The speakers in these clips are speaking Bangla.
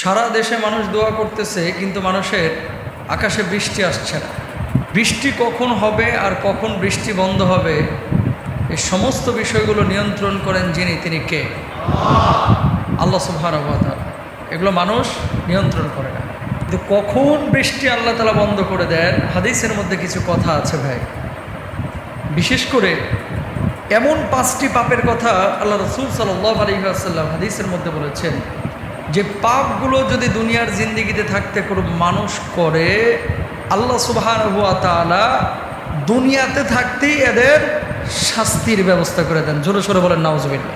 সারা দেশে মানুষ দোয়া করতেছে, কিন্তু মানুষের আকাশে বৃষ্টি আসছে না। বৃষ্টি কখন হবে আর কখন বৃষ্টি বন্ধ হবে, এই সমস্ত বিষয়গুলো নিয়ন্ত্রণ করেন যিনি, তিনি কে? আল্লাহ সুবাহ এগুলো মানুষ নিয়ন্ত্রণ করে না। কিন্তু কখন বৃষ্টি আল্লাহ তালা বন্ধ করে দেন, হাদিসের মধ্যে কিছু কথা আছে ভাই। বিশেষ করে এমন পাঁচটি পাপের কথা আল্লাহ রসুল সাল্লাহ আলহিহাসাল্লাম হাদিসের মধ্যে বলেছেন। যে পাপগুলো যদি দুনিয়ার জিন্দিগিতে থাকতে কোনো মানুষ করে, আল্লাহ সুবাহান হুয়া তালা দুনিয়াতে থাকতেই এদের শাস্তির ব্যবস্থা করে দেন। জোরে সোরে বলেন নওয়াজবিল্লা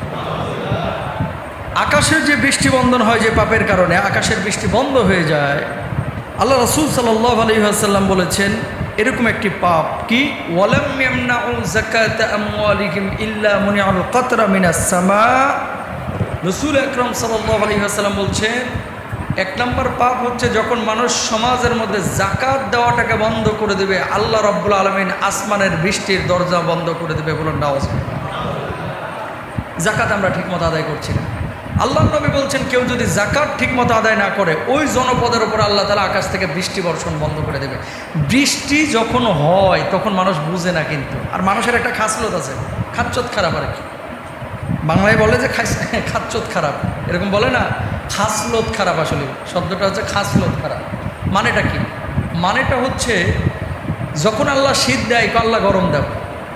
আকাশের যে বৃষ্টি বন্ধন হয় যে পাপের কারণে, আকাশের বৃষ্টি বন্ধ হয়ে যায়। আল্লাহ রসুল সাল্লাহ আলহিহাসাল্লাম বলেছেন, এরকম একটি পাপ কি? ওয়ালাম ইল্লা মুনিআল কাতরা মিনাস সামা। রসুল সাল্লাহ আলহিহাসাল্লাম বলছেন, এক নম্বর পাপ হচ্ছে যখন মানুষ সমাজের মধ্যে জাকাত দেওয়াটাকে বন্ধ করে দেবে, আল্লাহ রব্বুল আলমিন আসমানের বৃষ্টির দরজা বন্ধ করে দেবে বলুন নাওয়াজ জাকাত আমরা ঠিকমতো আদায় করছি না। আল্লাহ নবী বলছেন, কেউ যদি জাকাত ঠিকমতো আদায় না করে, ওই জনপদের উপর আল্লাহ তালা আকাশ থেকে বৃষ্টি বর্ষণ বন্ধ করে দেবে। বৃষ্টি যখন হয়, তখন মানুষ বুঝে না কিন্তু। আর মানুষের একটা খাসলত আছে খাচ্চত খারাপ আর কি। বাংলায় বলে যে খাচ্চত খারাপ। এরকম বলে না খাসলত খারাপ আসলে। শব্দটা হচ্ছে খাসলত খারাপ। মানেটা কি? মানেটা হচ্ছে যখন আল্লাহ শীত দেয় আল্লাহ গরম দাও।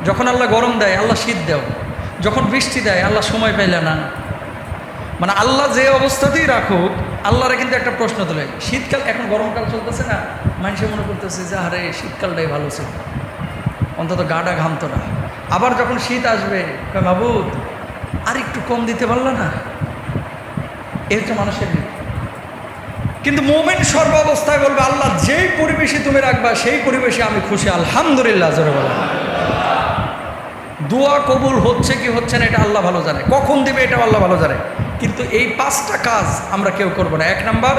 যখন আল্লাহ গরম দেয়, আল্লাহ শীত দাও। যখন বৃষ্টি দেয়, আল্লাহ সময় পাইলে না। মানে আল্লাহ যে অবস্থাতেই রাখুক, আল্লাহরা কিন্তু একটা প্রশ্ন তোলে, শীতকাল এখন গরমকাল চলতেছে না? মানুষে মনে করতেছে যে আরে শীতকালটাই ভালো ছিল। অন্তত গাটা ঘামতো না। আবার যখন শীত আসবে মাবুদ আর একটু কম দিতে পারল না? এই হচ্ছে মানুষের নীতি। কিন্তু মোমেন সর্বাবস্থায় বলবে, আল্লাহ যেই পরিবেশে তুমি রাখবা, সেই পরিবেশে আমি খুশি। আলহামদুলিল্লাহ, জোরে বলা দোয়া কবুল হচ্ছে কি হচ্ছে না, এটা আল্লাহ ভালো জানে। কখন দেবে এটা আল্লাহ ভালো জানে। কিন্তু এই পাঁচটা কাজ আমরা কেউ করব না। এক নাম্বার,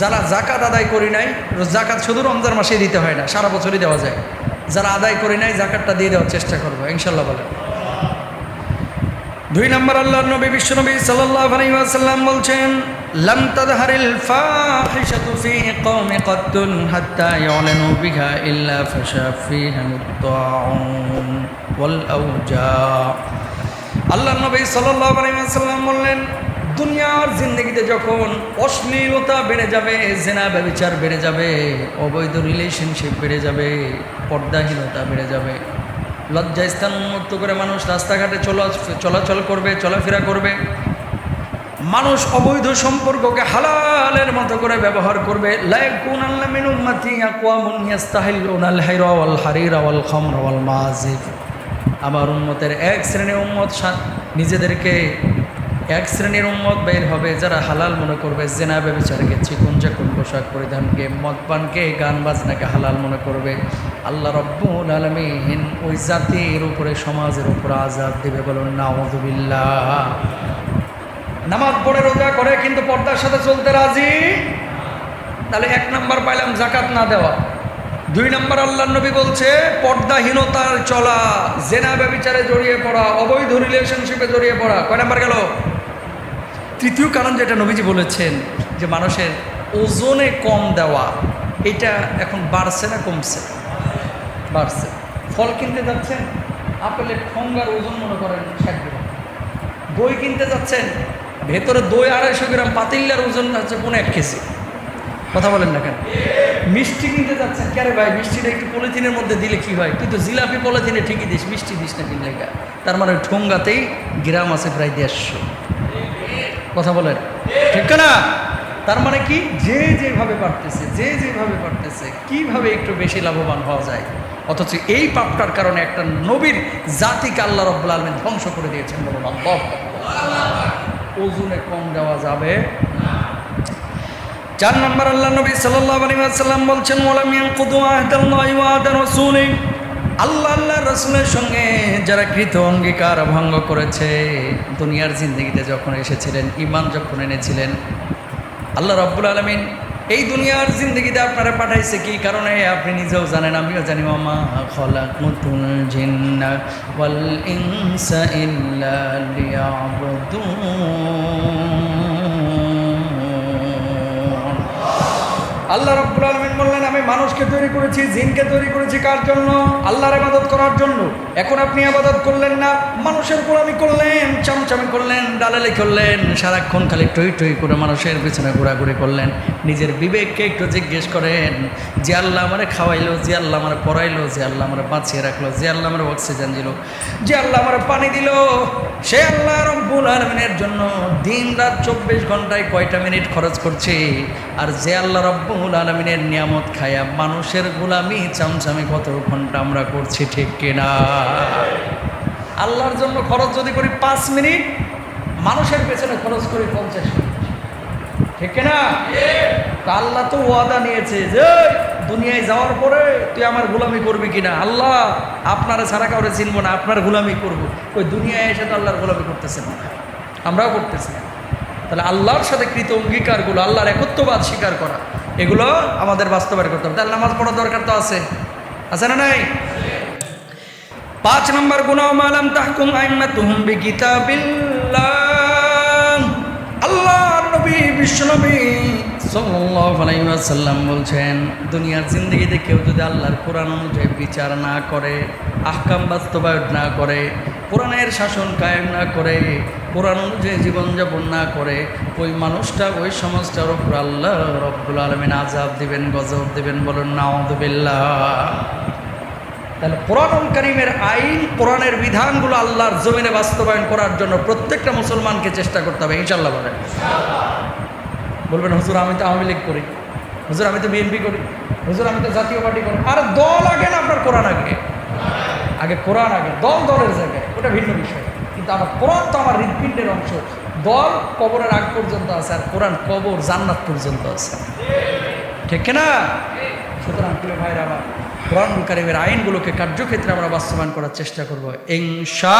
যারা জাকাত আদায় করি নাই জাকাত শুধু রমজান মাসে দিতে হয় না, সারা বছরই দেওয়া যায়। যারা আদায় করি নাই জাকাতটা দিয়ে দেওয়ার চেষ্টা করব ইনশাল্লাহ বলে দুই নম্বর আল্লাহ নবী, বিশ্বনবী সাল্লাল্লাহু আলাইহি ওয়াসাল্লাম বলছেন আল্লাহ নবী বললেন, দুনিয়ার জিন্দগিতে যখন অশ্লীলতা বেড়ে যাবে, জেনা ব্যবচার বেড়ে যাবে, অবৈধ রিলেশনশিপ বেড়ে যাবে, পর্দাহীনতা বেড়ে যাবে লজ্জাস্থান উন্মুক্ত করে মানুষ রাস্তাঘাটে চলা, চলাচল করবে, চলাফেরা করবে। মানুষ অবৈধ সম্পর্ককে হালালের মতো করে ব্যবহার করবে। আমার উন্মতের এক শ্রেণি উন্মত নিজেদেরকে এক শ্রেণির উম্মত বের হবে, যারা হালাল মনে করবে, জেনা ব্যবচারকে চিকুন চাকুন পোশাক পরিধানকে, মদপানকে, গান বাজনাকে হালাল মনে করবে। আল্লাহ রব্বুল আলমিন ওই জাতির উপরে, সমাজের উপরে আজাদ দেবে বলুন, নাউজুবিল্লাহ। নামাজ পড়ে রোজা করে, কিন্তু পর্দার সাথে চলতে রাজি? তাহলে এক নাম্বার পাইলাম জাকাত না দেওয়া। দুই নম্বর আল্লাহ নবী বলছে, পর্দাহীনতার চলা, জেনা ব্যবিচারে জড়িয়ে পড়া, অবৈধ রিলেশনশিপে জড়িয়ে পড়া। কয় নাম্বার গেল? তৃতীয় কারণ যেটা নবীজি বলেছেন যে মানুষের ওজনে কম দেওয়া, এটা এখন বাড়ছে না কমছে? বাড়ছে। ফল কিনতে যাচ্ছেন আপেলের ঠোঙ্গার ওজন মনে করেন ষাট গ্রাম। দই কিনতে যাচ্ছেন, ভেতরে দই আড়াইশো গ্রাম, পাতিল্লার ওজন হচ্ছে কোনো এক কেজি। কথা বলেন না কেন? মিষ্টি কিনতে যাচ্ছেন কেন ভাই, মিষ্টিটা একটু পলিথিনের মধ্যে দিলে কি হয়? তুই তো জিলাপি পলিথিনে ঠিকই দিস, মিষ্টি দিস না কিনলে তার মানে ঠোঙ্গাতেই গ্রাম আছে প্রায় দেড়শো। কথা বলেন ঠিক না তার মানে কি? যে যেভাবে পারতেছে, যে যেভাবে পারতেছে, কীভাবে একটু বেশি লাভবান হওয়া যায়? অথচ এই পাপটার কারণে একটা নবীর জাতিকে আল্লাহ রব্বুল আলমিন ধ্বংস করে দিয়েছেন বলুন আল্লাহ ওজনে কম দেওয়া যাবে চার নম্বর আল্লাহ নবী ওয়াসাল্লাম বলছেন রাসূলি। আল্লাহ আল্লাহ রসুলের সঙ্গে যারা কৃত অঙ্গীকার ভঙ্গ করেছে, দুনিয়ার জিন্দগিতে যখন এসেছিলেন ইমান যখন এনেছিলেন, আল্লাহ রব্বুল আলমিন এই দুনিয়ার জিন্দগিতে আপনারা পাঠাইছে কি কারণে? আপনি নিজেও জানেন, আমিও জানি মামা খলাকুতুল জিন্না ওয়াল ইনসা ইল্লা লিয়াবুদুন। আল্লাহ রব্বুল আলমিন বললেন, আমি মানুষকে তৈরি করেছি, জিনকে তৈরি করেছি কার জন্য? আল্লাহর আবাদত করার জন্য। এখন আপনি আবাদত করলেন না, মানুষের গোলামি করলেন, চামচামি করলেন ডালালি করলেন সারাক্ষণ খালি টই টই করে মানুষের পেছনে ঘোরাঘুরি করলেন। নিজের বিবেককে একটু জিজ্ঞেস করেন যে আল্লাহ আমারে খাওয়াইলো যে আল্লাহ আমার পড়াইলো যে আল্লাহ আমার বাঁচিয়ে রাখল যে আল্লাহ আমার অক্সিজেন দিল যে আল্লাহ আমার পানি দিল, সে আল্লাহ রব্বুল আলমিনের জন্য দিন রাত চব্বিশ ঘন্টায় কয়টা মিনিট খরচ করছে? আর যে আল্লাহ রব্বুল আলমিনের নিয়ামত খায়া মানুষের গোলামি, চামচামি কত ঘণ্টা আমরা করছি, ঠিক কিনা? আল্লাহর জন্য খরচ যদি করি পাঁচ মিনিট, মানুষের পেছনে খরচ করি পঞ্চাশ মিনিট। ঠিক না আল্লাহ তো ওয়াদা নিয়েছে যে দুনিয়ায় যাওয়ার পরে তুই আমার গোলামি করবি কিনা? আল্লাহ আপনারা ছাড়া কাউরে চিনবো না, আপনার গোলামি করব। ওই দুনিয়ায় এসে তো আল্লাহর গোলামি করতেছে না। আমরাও করতেছি। না। তাহলে আল্লাহর সাথে কৃত অঙ্গীকারগুলো, আল্লাহর একত্ববাদ স্বীকার করা, এগুলো আমাদের বাস্তবায়ন করতে হবে। তাহলে নামাজ পড়ার দরকার তো আছে। আছে না নাই? পাঁচ নম্বর, গুনাহ মালাম তাহকুম আইম্মাতুহুম বিকিতাবিল্লাহ। আল্লাহর নবী, বিশ্বনবী ওয়াসাল্লাম বলছেন, দুনিয়ার জিন্দগিতে কেউ যদি আল্লাহর কোরআন অনুযায়ী বিচার না করে, আহকাম বাস্তবায়ন না করে, কোরআনের শাসন কায়েম না করে, কোরআন অনুযায়ী জীবনযাপন না করে, ওই মানুষটা, ওই সমাজটার উপর আল্লাহ রব্বুল আলমিন আজাব দিবেন, গজব দিবেন বলুন নাউদুবিল্লাহ তাহলে কোরআন করিমের আইন, কোরআনের বিধানগুলো আল্লাহর জমিনে বাস্তবায়ন করার জন্য প্রত্যেকটা মুসলমানকে চেষ্টা করতে হবে ইনশাল্লাহ বলেন। বলবেন, হুজুর, আমি তো আওয়ামী লীগ করি। হুজুর, আমি তো বিএনপি করি। হুজুর, আমি তো জাতীয় পার্টি করি। আর দল আগে না আপনার কোরআন আগে? আগে কোরআন আগে, দল দলের জায়গায়, ওটা ভিন্ন বিষয়। কিন্তু আমার কোরআন তো আমার হৃদপিণ্ডের অংশ। দল কবরের আগ পর্যন্ত আছে আর কোরআন কবর জান্নাত পর্যন্ত আছে। ঠিক না সুতরাং প্রিয় ভাইরা আমার কোরআন আইনগুলোকে কার্যক্ষেত্রে আমরা বাস্তবায়ন করার চেষ্টা করব। ইনশা